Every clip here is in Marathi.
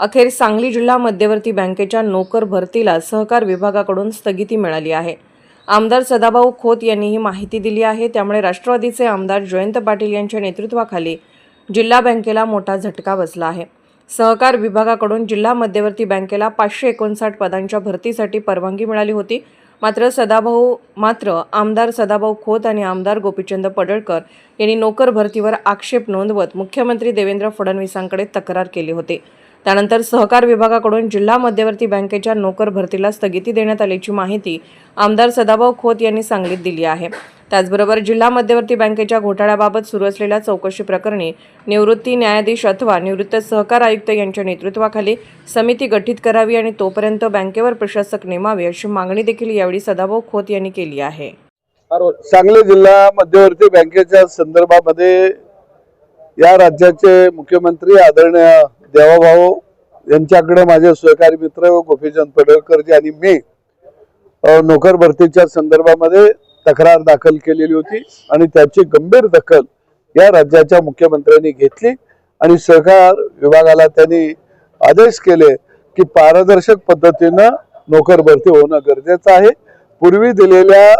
अखेर सांगली जिल्हा मध्यवर्ती बँकेच्या नोकर भरतीला सहकार विभागाकडून स्थगिती मिळाली आहे. आमदार सदाभाऊ खोत यांनी ही माहिती दिली आहे. त्यामुळे राष्ट्रवादीचे आमदार जयंत पाटील यांच्या नेतृत्वाखाली जिल्हा बँकेला मोठा झटका बसला आहे. सहकार विभागाकडून जिल्हा मध्यवर्ती बँकेला पाचशे एकोणसाठ पदांच्या भरतीसाठी परवानगी मिळाली होती. मात्र सदाभाऊ मात्र आमदार सदाभाऊ खोत आणि आमदार गोपीचंद पडळकर यांनी नोकर भरतीवर आक्षेप नोंदवत मुख्यमंत्री देवेंद्र फडणवीसांकडे तक्रार केली होती. त्यानंतर सहकार विभागाकडून जिल्हा मध्यवर्ती बँकेच्या नोकर भरतीला स्थगिती देण्यात आल्याची माहिती आमदार सदाभाऊ खोत यांनी सांगलीत दिली आहे. त्याचबरोबर जिल्हा मध्यवर्ती बँकेच्या घोटाळ्याबाबत सुरू असलेल्या चौकशी प्रकरणी निवृत्ती न्यायाधीश अथवा निवृत्त सहकार आयुक्त यांच्या नेतृत्वाखाली समिती गठीत करावी आणि तोपर्यंत बँकेवर प्रशासक नेमावे अशी मागणी देखील यावेळी सदाभाऊ खोत यांनी केली आहे. सांगली जिल्हा मध्यवर्ती बँकेच्या संदर्भामध्ये या राज्याचे मुख्यमंत्री आदरणीय देवाभाऊ यांच्याकडे माझे सहकारी मित्र गोपीचंद पडळकरजी आणि मी नोकर भरतीच्या संदर्भामध्ये तक्रार दाखल केलेली होती आणि त्याची गंभीर दखल या राज्याच्या मुख्यमंत्र्यांनी घेतली आणि सहकार विभागाला त्यांनी आदेश केले की पारदर्शक पद्धतीनं नोकर भरती होणं गरजेचं आहे. पूर्वी दिलेल्या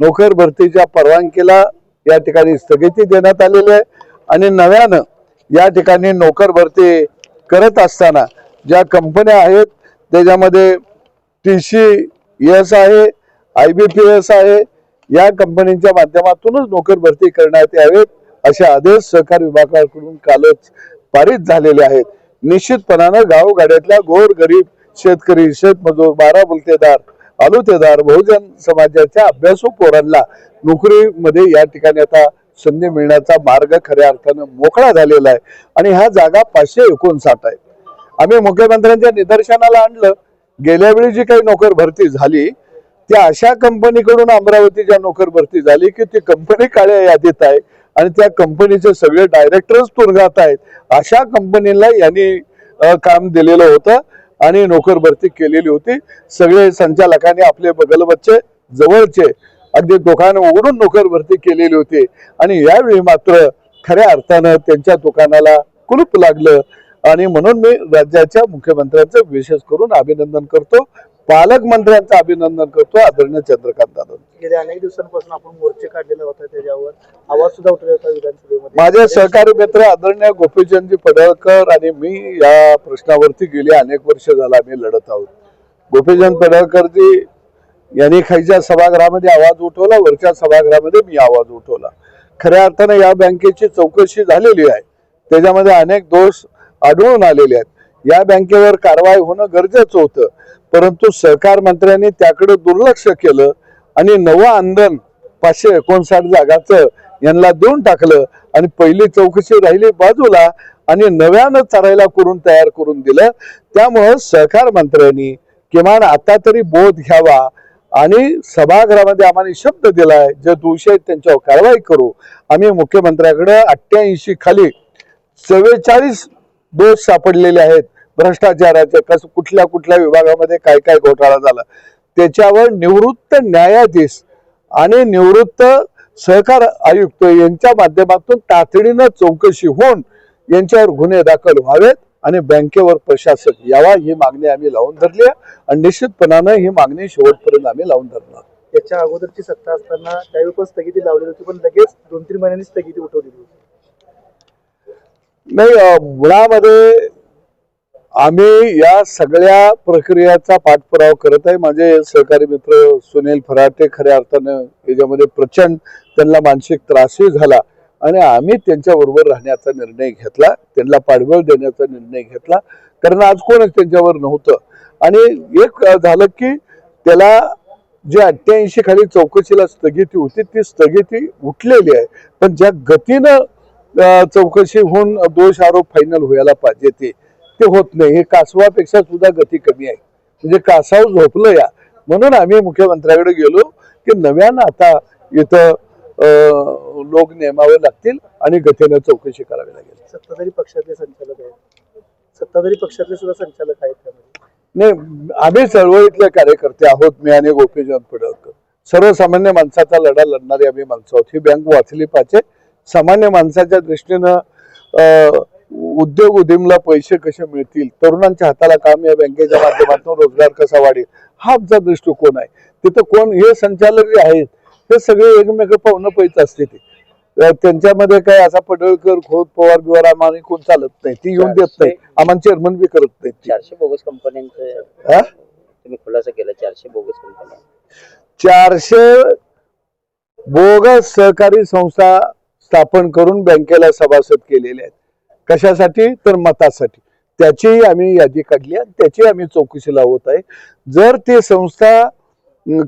नोकर भरतीच्या परवानगीला या ठिकाणी स्थगिती देण्यात आलेली आहे आणि नव्यानं या ठिकाणी नोकर भरती करत असताना ज्या कंपन्या आहेत त्याच्यामध्ये टी सी एस आहे आय बी पी एस आहे या कंपनीच्या माध्यमातूनच नोकर भरती करण्यात यावेत असे आदेश सहकार विभागाकडून कालच पारित झालेले आहेत. निश्चितपणानं गावगाड्यातल्या गोर गरीब शेतकरी शेतमजूर बारा बुलतेदार आलुतेदार बहुजन समाजाच्या अभ्यासू पोरांना नोकरीमध्ये या ठिकाणी आता संधी मिळण्याचा मार्ग खऱ्या अर्थानं मोकळा झालेला आहे. आणि ह्या जागा पाचशे एकोणसाठ आहे आम्ही मुख्यमंत्र्यांच्या निदर्शनाला आणलं. गेल्या वेळी जी काही नोकर भरती झाली त्या अशा कंपनीकडून अमरावतीच्या नोकर भरती झाली की ती कंपनी काळ्या यादीत आहे आणि त्या कंपनीचे सगळे डायरेक्टर्स तुरगात आहेत. अशा कंपनीला यांनी काम दिलेलं होतं आणि नोकर भरती केलेली होती. सगळे संचालकांनी आपले बगलवच्चे जवळचे अगदी दुकान उघडून नोकर भरती केलेली होती. आणि यावेळी मात्र खऱ्या अर्थानं त्यांच्या दुकानाला कुलूप लागलं. आणि म्हणून मी राज्याच्या मुख्यमंत्र्यांचं विशेष करून अभिनंदन करतो. पालकमंत्र्यांचं अभिनंदन करतो आदरणीय चंद्रकांत दादा. गेल्या अनेक दिवसांपासून आपण मोर्चे काढलेला होता त्याच्यावर आवाज सुद्धा उठलेला होता विधानसभेमध्ये. माझे सहकारी मित्र आदरणीय गोपीचंदजी पडळकर आणि मी या प्रश्नावरती गेली अनेक वर्ष झाला आम्ही लढत आहोत. गोपीचंद पडळकरजी यांनी खायच्या सभागृहामध्ये आवाज उठवला वरच्या सभागृहामध्ये मी आवाज उठवला. खऱ्या अर्थानं या बँकेची चौकशी झालेली आहे. त्याच्यामध्ये अनेक दोष आढळून आलेले आहेत. या बँकेवर कारवाई होणं गरजेचं होतं. परंतु सहकार मंत्र्यांनी त्याकडे दुर्लक्ष केलं आणि नवं आंदोलन पाचशे एकोणसाठ जागाचं यांना देऊन टाकलं आणि पहिली चौकशी राहिली बाजूला आणि नव्यानं चरायला करून तयार करून दिलं. त्यामुळं सहकार मंत्र्यांनी किमान आता तरी बोध घ्यावा आणि सभागृहामध्ये आम्हाला शब्द दिलाय जे दोषी आहेत त्यांच्यावर कारवाई करू. आम्ही मुख्यमंत्र्याकडे अठ्ठ्याऐंशी खाली चव्वेचाळीस दोष सापडलेले आहेत. भ्रष्टाचाराचे कस कुठल्या कुठल्या विभागामध्ये काय काय घोटाळा झाला? त्याच्यावर निवृत्त न्यायाधीश आणि निवृत्त सहकार आयुक्त यांच्या माध्यमातून तातडीनं चौकशी होऊन यांच्यावर गुन्हे दाखल व्हावेत. आणि बँकेवर प्रशासक यावा ही मागणी आम्ही लावून धरली आहे. आणि निश्चितपणानं ही मागणी शेवटपर्यंत आम्ही लावून धरणार. त्याच्या अगोदरची सत्ता असताना त्यावेळी पण स्थगिती लावलेली होती पण लगेच दोन तीन महिन्यांनी स्थगिती उठवलेली होती. नाही मुळामध्ये आम्ही या सगळ्या प्रक्रियाचा पाठपुरावा करत आहे. माझे सहकारी मित्र सुनील फराटे खऱ्या अर्थानं याच्यामध्ये प्रचंड त्यांना मानसिक त्रासही झाला. आणि आम्ही त्यांच्या बरोबर राहण्याचा निर्णय घेतला त्यांना पाठबळ देण्याचा निर्णय घेतला. कारण आज कोणच त्यांच्यावर नव्हतं. आणि एक झालं की त्याला जे अठ्ठ्याऐंशी खाली चौकशीला स्थगिती होती ती स्थगिती उठलेली आहे. पण ज्या गतीनं चौकशी होऊन दोष आरोप फायनल व्हायला पाहिजे ते ते होत नाही. हे कासवापेक्षा सुद्धा गती कमी आहे. म्हणजे कासाव झोपलं या. म्हणून आम्ही मुख्यमंत्र्याकडे गेलो की नव्यानं आता इथं अं, लोक नेमावे लागतील आणि गतीनं चौकशी करावी लागेल. सत्ताधारी पक्षातले संचालक आहेत. सत्ताधारी पक्षातले सुद्धा संचालक आहेत त्यामध्ये नाही आम्ही चळवळीतले कार्यकर्ते आहोत मी आणि गोपीचंद पडळकर सर्वसामान्य माणसाचा लढा लढणारे आम्ही माणसं आहोत. ही बँक वाचली पाहिजे. सामान्य माणसाच्या दृष्टीनं उद्योग उद्यमला पैसे कसे मिळतील तरुणांच्या हाताला काम या बँकेच्या माध्यमातून रोजगार कसा वाढेल हा आमचा दृष्टिकोन आहे. तिथं कोण हे संचालक जे आहेत. ते सगळे एकमेक पाहुणं पैच असते ते. त्यांच्यामध्ये काय असा पडळकर खोत पवार बिवार आम्हाला कोण चालत नाही. ती येऊन देत नाही. आम्हाला चेअरमन बी करत नाही चारशे बोगस कंपन्यांचं? तुम्ही खुलासा केला चारशे बोगस कंपन्या. चारशे बोगस सहकारी संस्था स्थापन करून बँकेला सभासद केलेले आहेत. कशासाठी? तर मतासाठी. त्याचीही आम्ही यादी काढली आणि त्याची आम्ही चौकशी लावत आहे. जर ती संस्था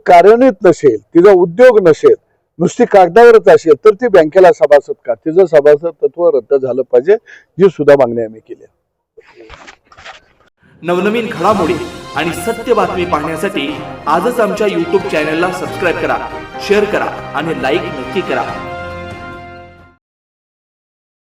कार्यान्वित नसेल तिचा उद्योग नसेल नुसती कागदावरच असेल तर ती बँकेला सभासद का? तिचं सभासद तत्व रद्द झालं पाहिजे ही सुद्धा मागणी आम्ही केली नवनवीन घडामोडी आणि सत्य बातमी पाहण्यासाठी आजच आमच्या यूट्यूब चॅनलला सबस्क्राईब करा शेअर करा आणि लाईक नक्की करा.